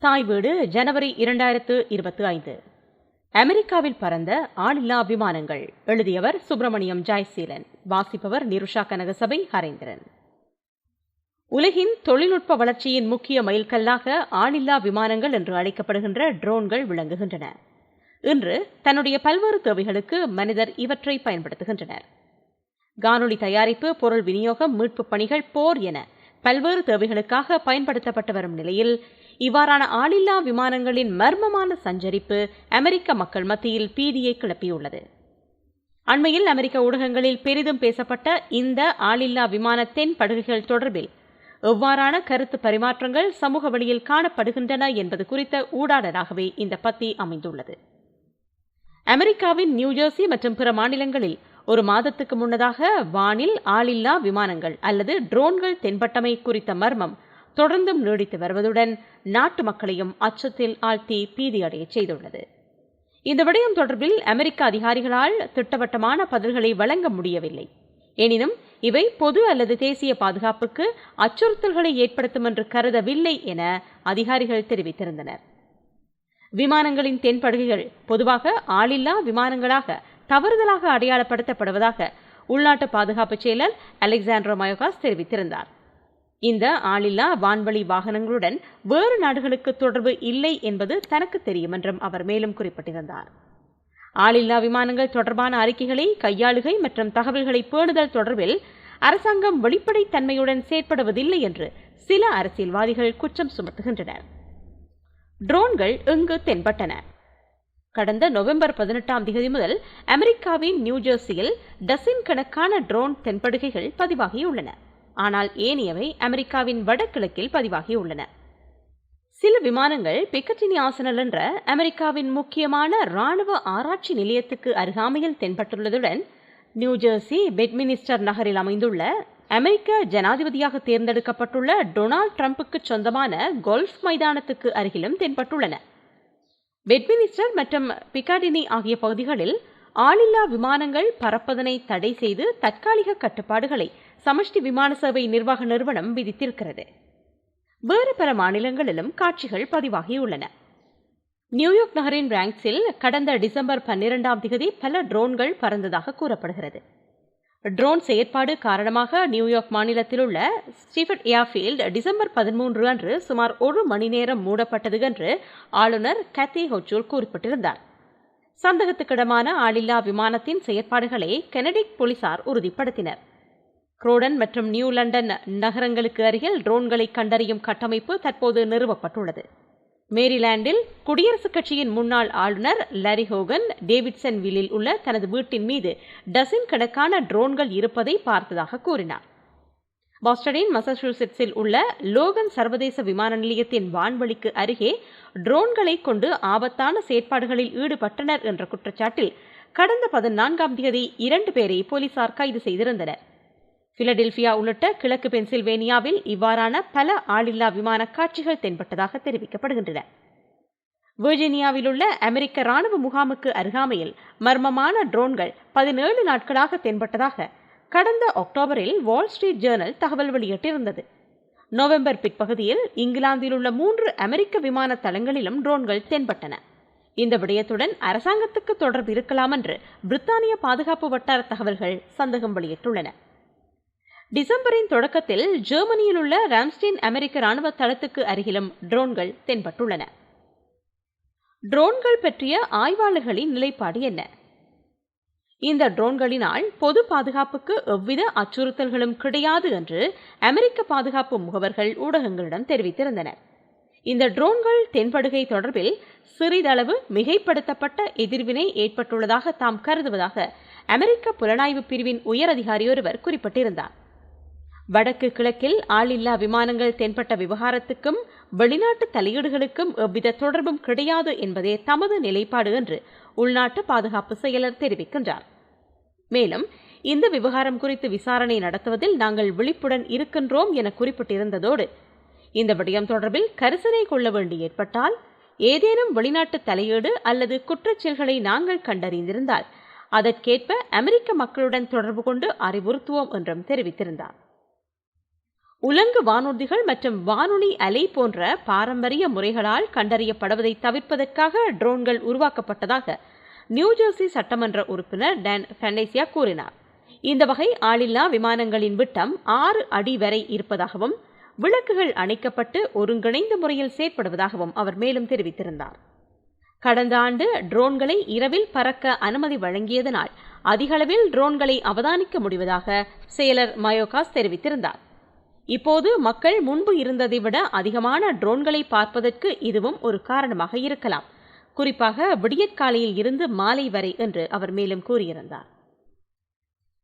தாய் வீடு ஜனவரி இரண்டாயிரத்து இருபத்தி ஐந்து. அமெரிக்காவில் பறந்த ஆளில்லா விமானங்கள். எழுதியவர் சுப்பிரமணியம் ஜாய்சீலன். வாசிப்பவர் நிருஷா கனகசபை ஹரேந்திரன். உலகின் தொழில்நுட்ப வளர்ச்சியின் முக்கிய மைல்கல்லாக ஆளில்லா விமானங்கள் என்று அழைக்கப்படுகின்ற ட்ரோன்கள் விளங்குகின்றன. இன்று தன்னுடைய பல்வேறு தேவைகளுக்கு மனிதர் இவற்றை பயன்படுத்துகின்றனர். காணொளி தயாரிப்பு பொருள் விநியோகம் மீட்புப் பணிகள் போர் என பல்வேறு தேவைகளுக்காக பயன்படுத்தப்பட்டு வரும் நிலையில் இவ்வாறான ஆளில்லா விமானங்களின் மர்மமான சஞ்சரிப்பு அமெரிக்க மக்கள் மத்தியில் பீதியை கிளப்பியுள்ளது. அண்மையில் அமெரிக்க ஊடகங்களில் பெரிதும் பேசப்பட்ட இந்த ஆளில்லா விமான தென் படுகைகள் தொடர்பில் எவ்வாறான கருத்து பரிமாற்றங்கள் சமூக வழியில் காணப்படுகின்றன என்பது குறித்த ஊடாடலாகவே இந்த பத்தி அமைந்துள்ளது. அமெரிக்காவின் நியூஜெர்சி மற்றும் பிற மாநிலங்களில் ஒரு மாதத்துக்கு முன்னதாக வானில் ஆளில்லா விமானங்கள் அல்லது ட்ரோன்கள் தென்பட்டமை குறித்த மர்மம் தொடர்ந்தும் நீடித்து வருவதுடன் நாட்டு மக்களையும் அச்சத்தில் ஆழ்த்தி பீதியடைய செய்துள்ளது. இந்த விடயம் தொடர்பில் அமெரிக்க அதிகாரிகளால் திட்டவட்டமான பதில்களை வழங்க முடியவில்லை. எனினும் இவை பொது அல்லது தேசிய பாதுகாப்புக்கு அச்சுறுத்தல்களை ஏற்படுத்தும் என்று கருதவில்லை என அதிகாரிகள் தெரிவித்திருந்தனர். விமானங்களின் தென்படுகைகள் பொதுவாக ஆளில்லா விமானங்களாக தவறுதலாக அடையாளப்படுத்தப்படுவதாக உள்நாட்டு பாதுகாப்பு செயலர் அலெக்சாண்ட்ரோ மயோகாஸ் தெரிவித்திருந்தார். இந்த ஆளில்லா வான்வழி வாகனங்களுடன் வேறு நாடுகளுக்கு தொடர்பு இல்லை என்பது தனக்கு தெரியும் என்றும் அவர் மேலும் குறிப்பிட்டிருந்தார். ஆளில்லா விமானங்கள் தொடர்பான அறிக்கைகளை கையாளுகை மற்றும் தகவல்களை பேணுதல் தொடர்பில் அரசாங்கம் வெளிப்படைத்தன்மையுடன் செயற்படுவதில்லை என்று சில அரசியல்வாதிகள் குற்றம் சுமத்துகின்றனர். ட்ரோன்கள் எங்கு தென்பட்டன? கடந்த நவம்பர் பதினெட்டாம் தேதி முதல் அமெரிக்காவின் நியூஜெர்சியில் டசின் கணக்கான ட்ரோன் தென்படுகைகள் பதிவாகியுள்ளன. ஆனால் ஏனையவை அமெரிக்காவின் வடகிழக்கில் பதிவாகியுள்ளன. சில விமானங்கள் பிக்கட்டினி ஆசனல் என்ற அமெரிக்காவின் முக்கியமான இராணுவ ஆராய்ச்சி நிலையத்துக்கு அருகாமையில் தென்பட்டுள்ளதுடன் நியூஜெர்சி பெட்மினிஸ்டர் நகரில் அமைந்துள்ள அமெரிக்க ஜனாதிபதியாக தேர்ந்தெடுக்கப்பட்டுள்ள டொனால்ட் ட்ரம்ப்புக்கு சொந்தமான கோல்ஃப் மைதானத்துக்கு அருகிலும் தென்பட்டுள்ளன. பெட்மினிஸ்டர் மற்றும் பிகாடினி ஆகிய பகுதிகளில் ஆளில்லா விமானங்கள் பறப்பதனை தடை செய்து தற்காலிக கட்டுப்பாடுகளை சமஷ்டி விமான சேவை நிர்வாக நிறுவனம் விதித்திருக்கிறது. வேறு பல மாநிலங்களிலும் காட்சிகள் பதிவாகியுள்ளன. நியூயார்க் நகரின் ரேங்க்ஸில் கடந்த டிசம்பர் பன்னிரெண்டாம் திகதி பல ட்ரோன்கள் பறந்ததாக கூறப்படுகிறது. ட்ரோன் செயற்பாடு காரணமாக நியூயார்க் மாநிலத்தில் உள்ள ஸ்டீஃபன் ஏர்ஃபீல்ட் டிசம்பர் பதிமூன்று அன்று சுமார் ஒரு மணி நேரம் மூடப்பட்டது என்று ஆளுநர் கத்தி ஹொச்சூல் குறிப்பிட்டிருந்தார். சந்தகத்துக்கிடமான ஆளில்லா விமானத்தின் செயற்பாடுகளை கெனடிக் போலீசார் உறுதிப்படுத்தினர். குரோடன் மற்றும் நியூ லண்டன் நகரங்களுக்கு அருகில் ட்ரோன்களை கண்டறியும் கட்டமைப்பு தற்போது நிறுவப்பட்டுள்ளது. மேரிலாண்டில் குடியரசுக் கட்சியின் முன்னாள் ஆளுநர் லரி ஹோகன் டேவிட்சன் வில்லில் உள்ள தனது வீட்டின் மீது டசின் கணக்கான ட்ரோன்கள் இருப்பதை பார்த்ததாக கூறினார். பாஸ்டனின் மசசூசெட்ஸில் உள்ள லோகன் சர்வதேச விமான நிலையத்தின் வான்வழிக்கு அருகே ட்ரோன்களை கொண்டு ஆபத்தான செயற்பாடுகளில் ஈடுபட்டனர் என்ற குற்றச்சாட்டில் கடந்த பதினான்காம் தேதி இரண்டு பேரை போலீசார் கைது செய்திருந்தனர். பிலடெல்பியா உள்ளிட்ட கிழக்கு பென்சில்வேனியாவில் இவ்வாறான பல ஆளில்லா விமான காட்சிகள் தென்பட்டதாக தெரிவிக்கப்படுகின்றன. வெர்ஜீனியாவில் உள்ள அமெரிக்க ராணுவ முகாமுக்கு அருகாமையில் மர்மமான ட்ரோன்கள் பதினேழு நாட்களாக தென்பட்டதாக கடந்த அக்டோபரில் வால் ஸ்ட்ரீட் ஜேர்னல் தகவல் வெளியிட்டிருந்தது. நவம்பர் பிற்பகுதியில் இங்கிலாந்தில் உள்ள மூன்று அமெரிக்க விமான தளங்களிலும் ட்ரோன்கள் தென்பட்டன. இந்த விடயத்துடன் அரசாங்கத்துக்கு தொடர்பு இருக்கலாம் என்று பிரித்தானிய பாதுகாப்பு வட்டார தகவல்கள் சந்தேகம் வெளியிட்டுள்ளன. டிசம்பரின் தொடக்கத்தில் ஜெர்மனியில் உள்ள ராம்ஸ்டீன் அமெரிக்க ராணுவ தளத்துக்கு அருகிலும் ட்ரோன்கள் தென்பட்டுள்ளன. ட்ரோன்கள் பற்றிய ஆய்வாளர்களின் நிலைப்பாடு என்ன? இந்த ட்ரோன்களினால் பொது பாதுகாப்புக்கு எவ்வித அச்சுறுத்தல்களும் கிடையாது என்று அமெரிக்க பாதுகாப்பு முகவர்கள் ஊடகங்களிடம் தெரிவித்திருந்தனர். இந்த ட்ரோன்கள் தென்படுகை தொடர்பில் சிறிதளவு மிகைப்படுத்தப்பட்ட எதிர்வினை ஏற்பட்டுள்ளதாக தாம் கருதுவதாக அமெரிக்க புலனாய்வு பிரிவின் உயர் அதிகாரி ஒருவர் குறிப்பிட்டிருந்தார். வடக்கு கிழக்கில் ஆளில்லா விமானங்கள் தென்பட்ட விவகாரத்துக்கும் வெளிநாட்டு தலையீடுகளுக்கும் எவ்வித தொடர்பும் கிடையாது என்பதே தமது நிலைப்பாடு என்று உள்நாட்டு பாதுகாப்பு செயலர் தெரிவிக்கின்றார். மேலும் இந்த விவகாரம் குறித்து விசாரணை நடத்துவதில் நாங்கள் விழிப்புடன் இருக்கின்றோம் என குறிப்பிட்டிருந்ததோடு இந்த விடயம் தொடர்பில் கரிசனை கொள்ள வேண்டி ஏற்பட்டால் ஏதேனும் வெளிநாட்டு தலையீடு அல்லது குற்றச்செயல்களை நாங்கள் கண்டறிந்திருந்தால் அதற்கேற்ப அமெரிக்க மக்களுடன் தொடர்பு கொண்டு அறிவுறுத்துவோம் என்றும் தெரிவித்திருந்தார். உலங்கு வானூர்திகள் மற்றும் வானொலி அலை போன்ற பாரம்பரிய முறைகளால் கண்டறியப்படுவதை தவிர்ப்பதற்காக ட்ரோன்கள் உருவாக்கப்பட்டதாக நியூஜெர்சி சட்டமன்ற உறுப்பினர் டேன் ஃபெனேசியா கூறினார். இந்த வகை ஆளில்லா விமானங்களின் விட்டம் ஆறு அடி வரை இருப்பதாகவும் விளக்குகள் அணைக்கப்பட்டு ஒருங்கிணைந்த முறையில் செயற்படுவதாகவும் அவர் மேலும் தெரிவித்திருந்தார். கடந்த ஆண்டு ட்ரோன்களை இரவில் பறக்க அனுமதி வழங்கியதனால் அதிகளவில் ட்ரோன்களை அவதானிக்க முடிவதாக செயலர் மயோகாஸ் தெரிவித்திருந்தார். இப்போது மக்கள் முன்பு இருந்ததை விட அதிகமான ட்ரோன்களை பார்ப்பதற்கு இதுவும் ஒரு காரணமாக இருக்கலாம். குறிப்பாக விடியற்காலையில் இருந்து மாலை வரை என்று அவர் மேலும் கூறியிருந்தார்.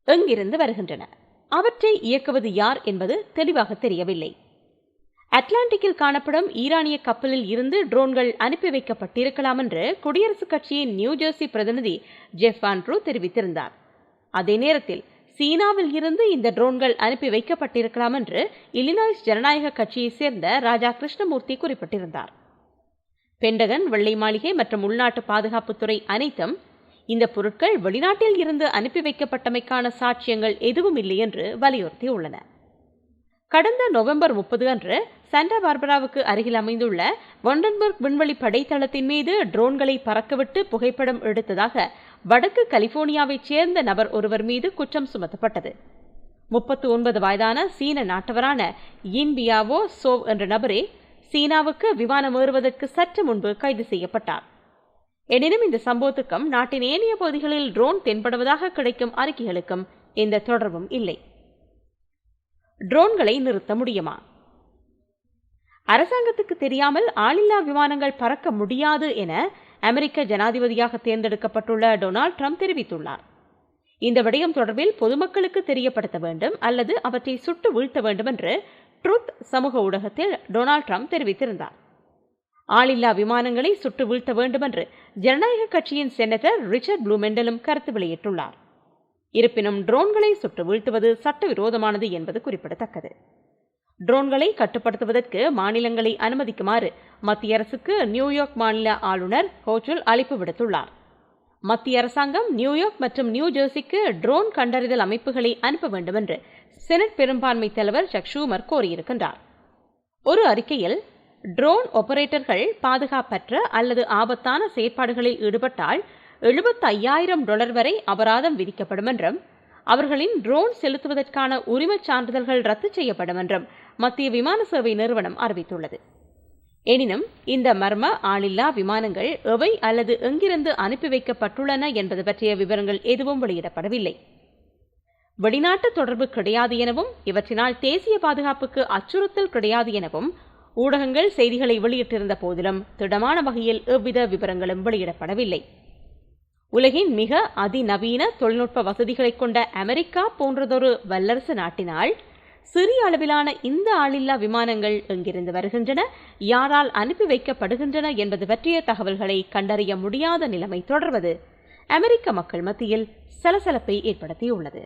எங்கிருந்து வருகின்றன. அவற்றை இயக்குவது யார் என்பது தெளிவாக தெரியவில்லை. அட்லாண்டிக்கில் காணப்படும் ஈரானிய கப்பலில் இருந்து ட்ரோன்கள் அனுப்பி வைக்கப்பட்டிருக்கலாம் என்று குடியரசுக் கட்சியின் நியூஜெர்சி பிரதிநிதி ஜெஃப் ஆண்ட்ரூ தெரிவித்திருந்தார். அதே நேரத்தில் சீனாவில் இருந்து இந்த ட்ரோன்கள் அனுப்பி வைக்கப்பட்டிருக்கலாம் என்று இலினாய்ஸ் ஜனநாயக கட்சியைச் சேர்ந்த ராஜா கிருஷ்ணமூர்த்தி குறிப்பிட்டிருந்தார். பெண்டகன் வெள்ளை மாளிகை மற்றும் உள்நாட்டு பாதுகாப்புத்துறை அனைத்தும் இந்த பொருட்கள் வெளிநாட்டில் இருந்து அனுப்பி வைக்கப்பட்டமைக்கான சாட்சியங்கள் எதுவும் இல்லை என்று வலியுறுத்தியுள்ளன. கடந்த நவம்பர் முப்பது அன்று சாண்டா பார்பராவுக்கு அருகில் அமைந்துள்ள வொண்டன்பர்க் விண்வெளி படைத்தளத்தின் மீது ட்ரோன்களை பறக்கவிட்டு புகைப்படம் எடுத்ததாக வடக்கு கலிபோர்னியாவைச் சேர்ந்த நபர் ஒருவர் மீது குற்றம் சுமத்தப்பட்டது. முப்பத்து ஒன்பது வயதான சீன நாட்டவரான இன்பியாவோ சோவ் என்ற நபரே சீனாவுக்கு விமானம் ஏறுவதற்கு சற்று முன்பு கைது செய்யப்பட்டார். எனினும் இந்த சம்பவத்துக்கும் நாட்டின் ஏனைய பகுதிகளில் ட்ரோன் தென்படுவதாக கிடைக்கும் அறிக்கைகளுக்கும் எந்த தொடர்பும் இல்லை. ட்ரோன்களை நிறுத்த முடியுமா? அரசாங்கத்துக்கு தெரியாமல் ஆளில்லா விமானங்கள் பறக்க முடியாது என அமெரிக்க ஜனாதிபதியாக தேர்ந்தெடுக்கப்பட்டுள்ள டொனால்ட் ட்ரம்ப் தெரிவித்துள்ளார். இந்த விடயம் தொடர்பில் பொதுமக்களுக்கு தெரியப்படுத்த வேண்டும் அல்லது அவற்றை சுட்டு வீழ்த்த வேண்டும் என்று ட்ருத் சமூக ஊடகத்தில் டொனால்ட் ட்ரம்ப் தெரிவித்திருந்தார். ஆளில்லா விமானங்களை சுட்டு வீழ்த்த வேண்டும் என்று ஜனநாயக கட்சியின் செனட்டர் ரிச்சர்ட் ப்ளூமெண்டலும் கருத்து வெளியிட்டுள்ளார். இருப்பினும் ட்ரோன்களை சுட்டு வீழ்த்துவது சட்டவிரோதமானது என்பது குறிப்பிடத்தக்கது. ட்ரோன்களை கட்டுப்படுத்துவதற்கு மாநிலங்களை அனுமதிக்குமாறு மத்திய அரசுக்கு நியூயார்க் மாநில ஆளுநர் ஹோச்சுல் அழைப்பு விடுத்துள்ளார். மத்திய அரசாங்கம் நியூயார்க் மற்றும் நியூ ஜெர்சிக்கு ட்ரோன் கண்டறிதல் அமைப்புகளை அனுப்ப வேண்டும் என்று செனட் பெரும்பான்மை தலைவர் சக் ஷூமர் கோரியிருக்கின்றார். ஒரு அறிக்கையில் ட்ரோன் ஆபரேட்டர்கள் பாதுகாப்பற்ற அல்லது ஆபத்தான செயற்பாடுகளில் ஈடுபட்டால் எழுபத்தி ஐயாயிரம் டாலர் வரை அபராதம் விதிக்கப்படும் என்றும் அவர்களின் ட்ரோன் செலுத்துவதற்கான உரிமச் சான்றிதழ்கள் ரத்து செய்யப்படும் என்றும் மத்திய விமான சேவை நிறுவனம் அறிவித்துள்ளது. எனினும் இந்த மர்ம ஆளில்லா விமானங்கள் எவை அல்லது எங்கிருந்து அனுப்பி வைக்கப்பட்டுள்ளன என்பது பற்றிய விவரங்கள் எதுவும் வெளியிடப்படவில்லை. வெளிநாட்டு தொடர்பு கிடையாது எனவும் இவற்றினால் தேசிய பாதுகாப்புக்கு அச்சுறுத்தல் கிடையாது எனவும் ஊடகங்கள் செய்திகளை வெளியிட்டிருந்த போதிலும் திடமான வகையில் எவ்வித விவரங்களும் வெளியிடப்படவில்லை. உலகின் மிக அதிநவீன தொழில்நுட்ப வசதிகளை கொண்ட அமெரிக்கா போன்றதொரு வல்லரசு நாட்டினால் சிறிய அளவிலான இந்த ஆளில்லா விமானங்கள் எங்கிருந்து வருகின்றன யாரால் அனுப்பி வைக்கப்படுகின்றன என்பது பற்றிய தகவல்களை கண்டறிய முடியாத நிலைமை தொடர்வது அமெரிக்க மக்கள் மத்தியில் சலசலப்பை ஏற்படுத்தியுள்ளது.